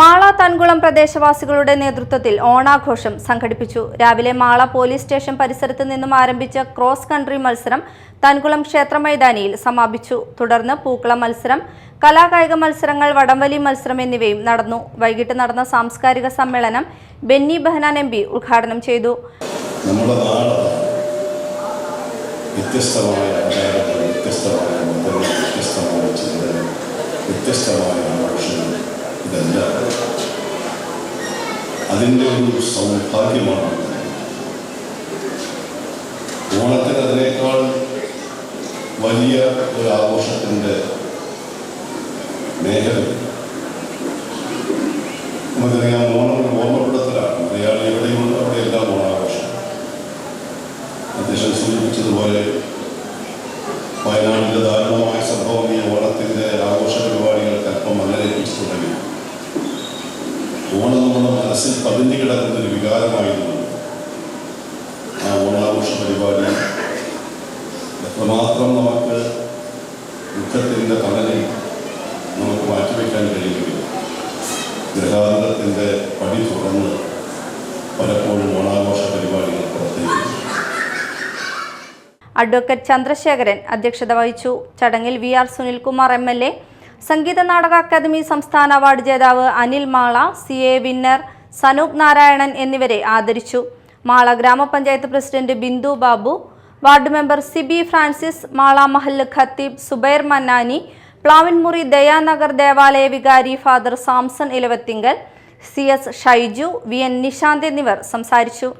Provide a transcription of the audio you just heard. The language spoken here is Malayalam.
മാള തൻകുളം പ്രദേശവാസികളുടെ നേതൃത്വത്തിൽ ഓണാഘോഷം സംഘടിപ്പിച്ചു. രാവിലെ മാള പോലീസ് സ്റ്റേഷൻ പരിസരത്ത് നിന്നും ആരംഭിച്ച ക്രോസ് കൺട്രി മത്സരം തൻകുളം ക്ഷേത്ര മൈതാനിയിൽ സമാപിച്ചു. തുടർന്ന് പൂക്കള മത്സരം കലാകായിക മത്സരങ്ങൾ വടംവലി മത്സരം എന്നിവയും നടന്നു. വൈകിട്ട് നടന്ന സാംസ്കാരിക സമ്മേളനം ബെന്നി ബെഹനാൻ എം പി ഉദ്ഘാടനം ചെയ്തു. വ്യത്യസ്തമായ വ്യത്യസ്തമായ വ്യത്യസ്തമായ ചിന്തകൾ വ്യത്യസ്തമായ ഇതെല്ലാം. അതിന്റെ ഒരു സൗഭാഗ്യമാണ്. ഓണത്തിന് അതിനേക്കാൾ വലിയ ഒരു ആഘോഷത്തിന്റെ മേഖല. നമുക്കറിയാം ഓണം ഒരു ഓർമ്മപ്പെടുത്തലാണ് മലയാളി എവിടെയുണ്ട് അവിടെയെല്ലാം ഓണാഘോഷം. അദ്ദേഹം സൂചിപ്പിച്ചതുപോലെ വയനാടിന്റെ ദാരുണമായ സംഭവം ഈ ഓണത്തിന്റെ ആഘോഷ പരിപാടികൾക്ക് അല്പം മലരേപ്പിച്ചു തുടങ്ങി. ഓണം നമ്മുടെ മനസ്സിൽ പതിഞ്ഞു കിടക്കുന്ന ഒരു വികാരമായിരുന്നു. ആ ഓണാഘോഷ പരിപാടി. എത്രമാത്രം നമുക്ക് ദുഃഖത്തിന്റെ പതനെ നമുക്ക് മാറ്റിവെക്കാൻ കഴിയുമെങ്കിലും ഗ്രഹാന്തത്തിന്റെ പടി തുറന്ന് പലപ്പോഴും ഓണാഘോഷ പരിപാടികൾ പുറത്തേക്ക് അഡ്വക്കേറ്റ് ചന്ദ്രശേഖരൻ അധ്യക്ഷത വഹിച്ചു. ചടങ്ങിൽ V R Sunilkumar M L A Sangeetha Nataka Akademi സംസ്ഥാന അവാർഡ് ജേതാവ് Anil Mala C A winner Sanoop Narayanan എന്നിവരെ ആദരിച്ചു. മാള ഗ്രാമപഞ്ചായത്ത് president Bindu Babu ward member Sibi Francis Mala മഹല്ല് ഖത്തീബ് സുബൈർ മന്നാനി പ്ലാവിൻമുറി ദയാനഗർ ദേവാലയ വികാരി father Samson Elavathingal C S Shaiju V N Nishanth എന്നിവർ സംസാരിച്ചു.